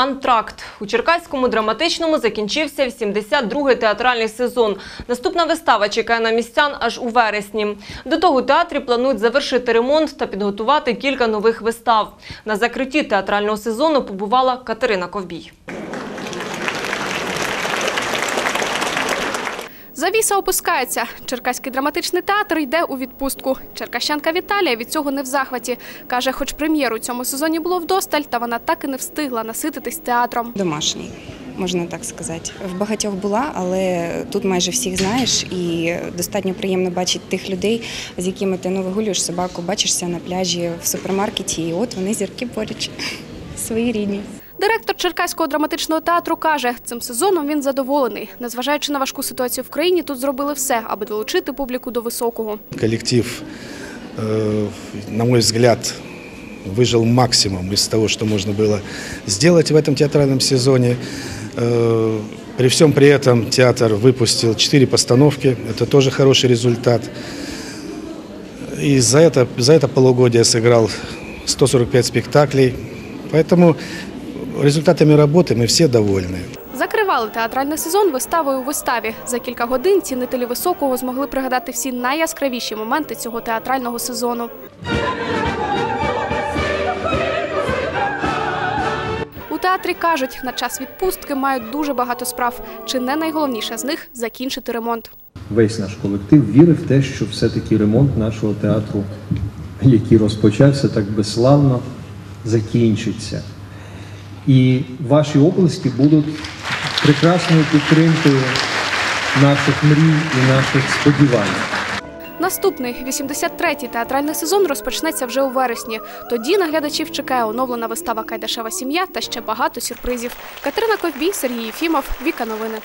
Антракт у Черкаському драматичному закінчився 82-й театральний сезон. Наступна вистава чекає на містян аж у вересні. До того театрі планують завершити ремонт та підготувати кілька нових вистав. На закритті театрального сезону побувала Катерина Ковбій. Завіса опускається. Черкаський драматичний театр йде у відпустку. Черкащанка Віталія від цього не в захваті. Каже, хоч прем'єру цьому сезоні було вдосталь, та вона так і не встигла насититись театром. Домашній, можна так сказати. В багатьох була, але тут майже всіх знаєш, і достатньо приємно бачити тих людей, з якими ти ну, вигулюєш собаку, бачишся на пляжі в супермаркеті, і от вони зірки поруч. Свої рідні. Директор Черкаського драматичного театру каже, цим сезоном він задоволений. Незважаючи на важку ситуацію в країні, тут зробили все, аби долучити публіку до високого. Коллектив, э, на мой взгляд, выжил максимум из того, что можно было сделать в этом театральном сезоне. Э, При всем при этом театр выпустил 4 постановки. Это тоже хороший результат. И за это, за это полугодие сыграл 145 спектаклей. Поэтому результатами работы мы все довольны. Закривали театральний сезон виставою у виставі. За кілька годин цінителі високого змогли пригадати всі найяскравіші моменти цього театрального сезону. У театрі кажуть, на час відпустки мають дуже багато справ. Чи не найголовніше з них закінчити ремонт. весь наш колектив вірив в те, що все-таки ремонт нашого театру, який розпочався так безславно, закінчиться. І ваші області будуть прекрасною підтримкою наших мрій і наших сподівань. Наступний 83-й театральний сезон розпочнеться вже у вересні. Тоді наглядачів чекає оновлена вистава Кайдашева сім'я та ще багато сюрпризів. Катерина Ковбій, Сергій Єфімов, Віка Новини.